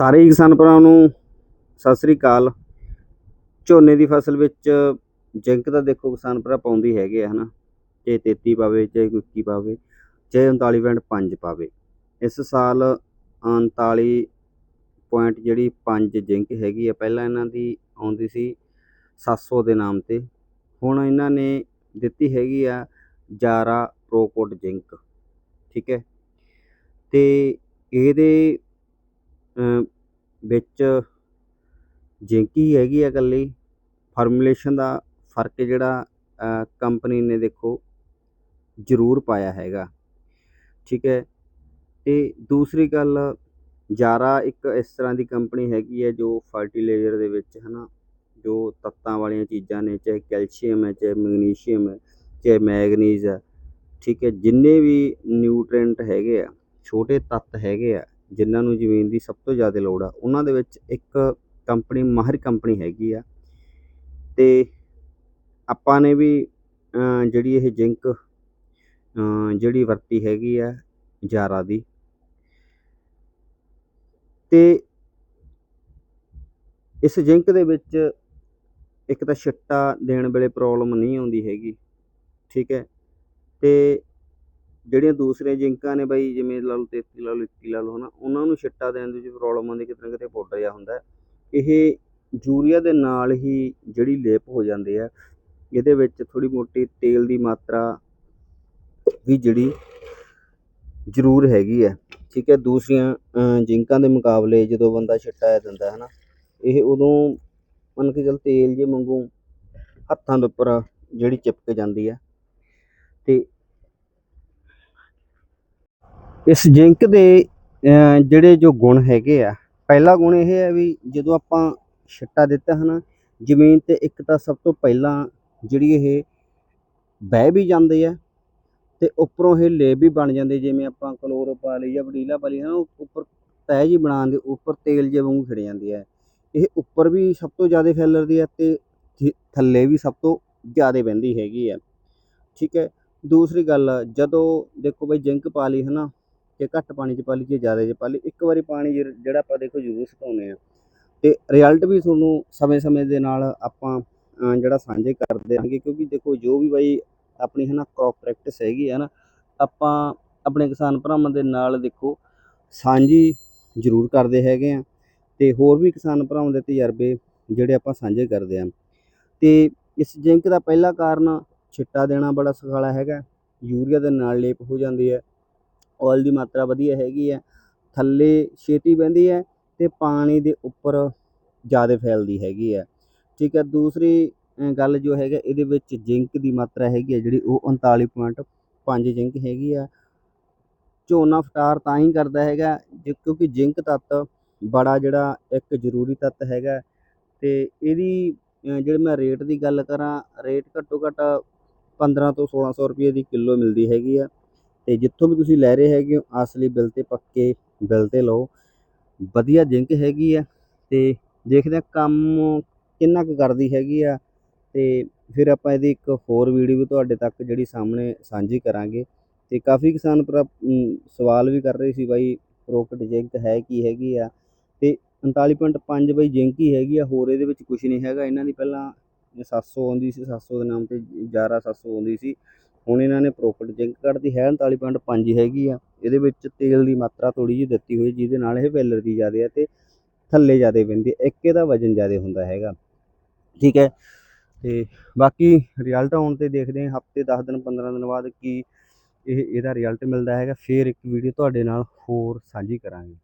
ਸਾਰੇ ਹੀ ਕਿਸਾਨ ਭਰਾਵਾਂ ਨੂੰ ਸਤਿ ਸ੍ਰੀ ਅਕਾਲ। ਝੋਨੇ ਦੀ ਫਸਲ ਵਿੱਚ ਜਿੰਕ ਤਾਂ ਦੇਖੋ ਕਿਸਾਨ ਭਰਾ ਪਾਉਂਦੀ ਹੈਗੇ ਆ, ਹਨਾ। ਚਾਹੇ 33 ਪਾਵੇ ਚਾਹੇ ਕੋਈ 21 ਪਾਵੇ ਚਾਹੇ 39.5 ਪਾਵੇ। ਇਸ ਸਾਲ 39 ਪੁਆਇੰਟ ਜਿਹੜੀ 5 ਜਿੰਕ ਹੈਗੀ ਆ, ਪਹਿਲਾਂ ਇਹਨਾਂ ਦੀ ਆਉਂਦੀ ਸੀ 700 ਦੇ ਨਾਮ ਤੇ। ਹੁਣ ਇਹਨਾਂ ਨੇ ਦਿੱਤੀ ਹੈਗੀ ਆ ਜਾਰਾ ਪ੍ਰੋਕੋਟ ਜਿੰਕ, ਠੀਕ ਹੈ। ਤੇ ਇਹਦੇ ਵਿੱਚ ਜਿੰਕ ਹੀ ਹੈਗੀ ਆ ਇਕੱਲੀ ਫਾਰਮੂਲੇਸ਼ਨ ਦਾ ਫ਼ਰਕ ਜਿਹੜਾ ਕੰਪਨੀ ਨੇ ਦੇਖੋ ਜ਼ਰੂਰ ਪਾਇਆ ਹੈਗਾ। ਠੀਕ ਹੈ? ਤੇ ਦੂਸਰੀ ਗੱਲ, ਜਾਰਾ ਇੱਕ ਇਸ ਤਰ੍ਹਾਂ ਦੀ ਕੰਪਨੀ ਹੈਗੀ ਹੈ ਜੋ ਫਰਟੀਲਾਈਜ਼ਰ ਦੇ ਵਿੱਚ ਹਨਾ, ਜੋ ਤੱਤਾਂ ਵਾਲੀਆਂ ਚੀਜ਼ਾਂ ਨੇ, ਚਾਹੇ ਕੈਲਸ਼ੀਅਮ ਹੈ, ਚਾਹੇ ਮੈਗਨੀਸ਼ੀਅਮ ਹੈ, ਚਾਹੇ ਮੈਗਨੀਜ਼ ਹੈ, ਠੀਕ ਹੈ? ਜਿੰਨੇ ਵੀ ਨਿਊਟ੍ਰੀਐਂਟ ਹੈਗੇ ਆ, ਛੋਟੇ ਤੱਤ ਹੈਗੇ ਆ ਜਿਨ੍ਹਾਂ ਨੂੰ ਜ਼ਮੀਨ ਦੀ ਸਭ ਤੋਂ ਜ਼ਿਆਦਾ ਲੋੜ ਆ, ਉਹਨਾਂ ਦੇ ਵਿੱਚ ਇੱਕ ਕੰਪਨੀ, ਮਾਹਿਰ ਕੰਪਨੀ ਹੈਗੀ ਆ। ਅਤੇ ਆਪਾਂ ਨੇ ਵੀ ਜਿਹੜੀ ਇਹ ਜਿੰਕ ਜਿਹੜੀ ਵਰਤੀ ਹੈਗੀ ਆ ਜਾਰਾ ਦੀ। ਤੇ ਇਸ ਜਿੰਕ ਦੇ ਵਿੱਚ ਇੱਕ ਤਾਂ ਛਿੱਟਾ ਦੇਣ ਵੇਲੇ ਪ੍ਰੋਬਲਮ ਨਹੀਂ ਆਉਂਦੀ ਹੈਗੀ, ਠੀਕ ਹੈ। ਤੇ ਜਿਹੜੀਆਂ ਦੂਸਰੀਆਂ ਜਿੰਕਾਂ ਨੇ ਬਾਈ, ਜਿਵੇਂ ਲਾ ਲਓ 33 ਲਾ ਲਓ 21 ਲਾ ਲਓ ਹਨਾ, ਉਹਨਾਂ ਨੂੰ ਛਿੱਟਾ ਦੇਣ ਦੇ ਵਿੱਚ ਪ੍ਰੋਬਲਮ ਆਉਂਦੀ, ਕਿਤੇ ਨਾ ਕਿਤੇ ਪਾਊਡਰ ਜਿਹਾ ਹੁੰਦਾ ਇਹ ਯੂਰੀਆ ਦੇ ਨਾਲ ਹੀ ਜਿਹੜੀ ਲੇਪ ਹੋ ਜਾਂਦੀ ਹੈ, ਇਹਦੇ ਵਿੱਚ ਥੋੜੀ ਮੋਟੀ ਤੇਲ ਦੀ ਮਾਤਰਾ ਵੀ ਜਿਹੜੀ ਜ਼ਰੂਰ ਹੈਗੀ ਹੈ, ਠੀਕ ਹੈ। ਦੂਸਰੀਆਂ ਜਿੰਕਾਂ ਦੇ ਮੁਕਾਬਲੇ ਜਦੋਂ ਬੰਦਾ ਛਿੱਟਾ ਦਿੰਦਾ ਹੈ ਨਾ ਇਹ ਉਦੋਂ ਮੰਨ ਕੇ ਚੱਲ ਤੇਲ ਜੇ ਵਾਂਗੂ ਹੱਥਾਂ ਦੇ ਉੱਪਰ ਜਿਹੜੀ ਚਿਪਕ ਜਾਂਦੀ ਹੈ, ਤੇ ਇਸ ਜਿੰਕ ਦੇ ਜਿਹੜੇ ਜੋ ਗੁਣ ਹੈਗੇ ਆ, ਪਹਿਲਾ ਗੁਣ ਇਹ ਹੈ ਵੀ ਜਦੋਂ ਆਪਾਂ ਛਿੱਟਾ ਦਿੱਤਾ ਹਨਾ, ਜ਼ਮੀਨ ਤੇ ਇੱਕ ਤਾਂ ਸਭ ਤੋਂ ਪਹਿਲਾਂ ਜਿਹੜੀ ਇਹ ਬਹਿ ਵੀ ਜਾਂਦੇ ਆ ਤੇ ਉੱਪਰੋਂ ਇਹ ਲੇਪ ਵੀ ਬਣ ਜਾਂਦੇ, ਜਿਵੇਂ ਆਪਾਂ ਕਲੋਰ ਪਾ ਲਈ ਜਾਂ ਵਡੀਲਾ ਪਾ ਲਈ ਹਨਾ, ਉਹ ਉੱਪਰ ਤਹਿ ਜੀ ਬਣਾਉਣ ਦੇ, ਉੱਪਰ ਤੇਲ ਜੇ ਵਾਂਗੂ ਖਿੜ ਜਾਂਦੀ ਹੈ ਇਹ ਉੱਪਰ ਵੀ ਸਭ ਤੋਂ ਜ਼ਿਆਦਾ ਫੈਲਰਦੀ ਹੈ ਤੇ ਥੱਲੇ ਵੀ ਸਭ ਤੋਂ ਜ਼ਿਆਦਾ ਬਹਿੰਦੀ ਹੈਗੀ ਆ। ਠੀਕ ਹੈ, ਦੂਸਰੀ ਗੱਲ, ਜਦੋਂ ਦੇਖੋ ਬਈ ਜਿੰਕ ਪਾ ਲਈ ਹਨਾ ਕਿ ਘੱਟ ਪਾਣੀ 'ਚ ਪਾ ਲਈ ਜ਼ਿਆਦਾ 'ਚ ਪਾ ਲਈ ਇੱਕ ਵਾਰੀ ਪਾਣੀ ਜਿ- ਜਿਹੜਾ ਆਪਾਂ ਦੇਖੋ ਜ਼ਰੂਰ ਸੁਕਾਉਂਦੇ ਆ ਤੇ ਰਿਜ਼ਲਟ ਵੀ ਤੁਹਾਨੂੰ ਸਮੇਂ-ਸਮੇਂ ਦੇ ਨਾਲ ਆਪਾਂ, ਅਹ, ਜਿਹੜਾ ਸਾਂਝੇ ਕਰਦੇ ਰਹਾਂਗੇ ਕਿਉਂਕਿ ਦੇਖੋ ਜੋ ਵੀ ਬਾਈ ਆਪਣੀ ਹੈ ਨਾ ਕ੍ਰੌਪ ਪ੍ਰੈਕਟਿਸ ਹੈਗੀ ਹੈ ਨਾ, ਆਪਾਂ ਆਪਣੇ ਕਿਸਾਨ ਭਰਾਵਾਂ ਦੇ ਨਾਲ ਦੇਖੋ ਸਾਂਝੀ ਜ਼ਰੂਰ ਕਰਦੇ ਹੈਗੇ ਆ। ਤੇ ਹੋਰ ਵੀ ਕਿਸਾਨ ਭਰਾਵਾਂ ਦੇ ਤਜਰਬੇ ਜਿਹੜੇ ਆਪਾਂ ਸਾਂਝੇ ਕਰਦੇ ਆ ਤੇ ਇਸ ਜਿੰਕ ਦਾ ਪਹਿਲਾ ਕਾਰਨ ਛਿੱਟਾ ਦੇਣਾ ਬੜਾ ਸੁਖਾਲਾ ਹੈਗਾ, ਯੂਰੀਆ ਦੇ ਨਾਲ ਲੇਪ ਹੋ ਜਾਂਦੀ ਹੈ। ਆਇਲ ਦੀ ਮਾਤਰਾ ਵਧੀਆ ਹੈਗੀ ਹੈ, ਥੱਲੇ ਛੇਤੀ ਬਹਿੰਦੀ ਹੈ ਅਤੇ ਪਾਣੀ ਦੇ ਉੱਪਰ ਜ਼ਿਆਦਾ ਫੈਲਦੀ ਹੈਗੀ ਹੈ। ਠੀਕ ਹੈ, ਦੂਸਰੀ ਗੱਲ ਜੋ ਹੈਗਾ ਇਹਦੇ ਵਿੱਚ ਜਿੰਕ ਦੀ ਮਾਤਰਾ ਹੈਗੀ ਹੈ, ਜਿਹੜੀ ਉਹ 39.5 ਜਿੰਕ ਹੈਗੀ ਆ ਝੋਨਾ ਫਟਾਰ ਤਾਂ ਹੀ ਕਰਦਾ ਹੈਗਾ, ਜੇ ਕਿਉਂਕਿ ਜਿੰਕ ਤੱਤ ਬੜਾ ਜਿਹੜਾ ਇੱਕ ਜ਼ਰੂਰੀ ਤੱਤ ਹੈਗਾ ਅਤੇ ਇਹਦੀ ਜਿਹੜੇ ਮੈਂ ਰੇਟ ਦੀ ਗੱਲ ਕਰਾਂ ਰੇਟ ਘੱਟੋ ਘੱਟ 15 ਤੋਂ 1600 ਰੁਪਏ ਦੀ ਕਿਲੋ ਮਿਲਦੀ ਹੈਗੀ ਆ ਤੇ ਜਿੱਥੋਂ ਵੀ ਤੁਸੀਂ ਲੈ ਰਹੇ ਹੈਗੇ ਹੋ ਅਸਲੀ ਬਿੱਲ ਤੇ ਪੱਕੇ ਬਿੱਲ ਤੇ ਲਓ। ਵਧੀਆ ਜਿੰਕ ਹੈਗੀ ਆ ਤੇ ਦੇਖਦੇ ਆ ਕੰਮ ਕਿੰਨਾ ਕੁ ਕਰਦੀ ਹੈਗੀ ਆ ਤੇ ਫਿਰ ਆਪਾਂ ਇਹਦੀ ਇੱਕ ਹੋਰ ਵੀਡੀਓ ਵੀ ਤੁਹਾਡੇ ਤੱਕ ਜਿਹੜੀ ਸਾਹਮਣੇ ਸਾਂਝੀ ਕਰਾਂਗੇ। ਤੇ ਕਾਫੀ ਕਿਸਾਨ ਭਰਾ ਸਵਾਲ ਵੀ ਕਰ ਰਹੇ ਸੀ ਬਾਈ, ਰੋਕਟ ਜਿੰਕ ਹੈ ਕੀ ਹੈਗੀ ਆ? ਤੇ 39.5 ਬਾਈ ਜਿੰਕ ਹੀ ਹੈਗੀ ਆ, ਹੋਰ ਇਹਦੇ ਵਿੱਚ ਕੁਝ ਨਹੀਂ ਹੈਗਾ। ਇਹਨਾਂ ਦੀ ਪਹਿਲਾਂ 700 ਆਉਂਦੀ ਸੀ 700 ਦੇ ਨਾਮ ਤੇ 11 700 ਆਉਂਦੀ ਸੀ। ਹੁਣ ਇਹਨਾਂ ਨੇ ਪ੍ਰੋਫਿਟ ਜਿੰਕ ਕੱਢਦੀ ਹੈ 39.5 ਹੀ ਹੈਗੀ ਆ, ਇਹਦੇ ਵਿੱਚ ਤੇਲ ਦੀ ਮਾਤਰਾ ਥੋੜੀ ਜਿਹੀ ਦਿੱਤੀ ਹੋਈ ਜਿਹਦੇ ਨਾਲ ਇਹ ਵੈਲਰ ਦੀ ਜ਼ਿਆਦਾ ਹੈ ਤੇ ਥੱਲੇ ਜ਼ਿਆਦਾ ਪੈਂਦੀ ਹੈ। ਇੱਕ ਇਹਦਾ ਵਜਨ ਜ਼ਿਆਦਾ ਹੁੰਦਾ ਹੈਗਾ ਠੀਕ ਹੈ, ਤੇ ਬਾਕੀ ਰਿਜ਼ਲਟ ਆਉਣ ਤੇ ਦੇਖਦੇ ਹਾਂ, ਹਫ਼ਤੇ 10 ਦਿਨ 15 ਦਿਨ ਬਾਅਦ ਕੀ ਇਹ, ਇਹਦਾ ਰਿਜ਼ਲਟ ਮਿਲਦਾ ਹੈਗਾ, ਫਿਰ ਇੱਕ ਵੀਡੀਓ ਤੁਹਾਡੇ ਨਾਲ ਹੋਰ ਸਾਂਝੀ ਕਰਾਂਗੇ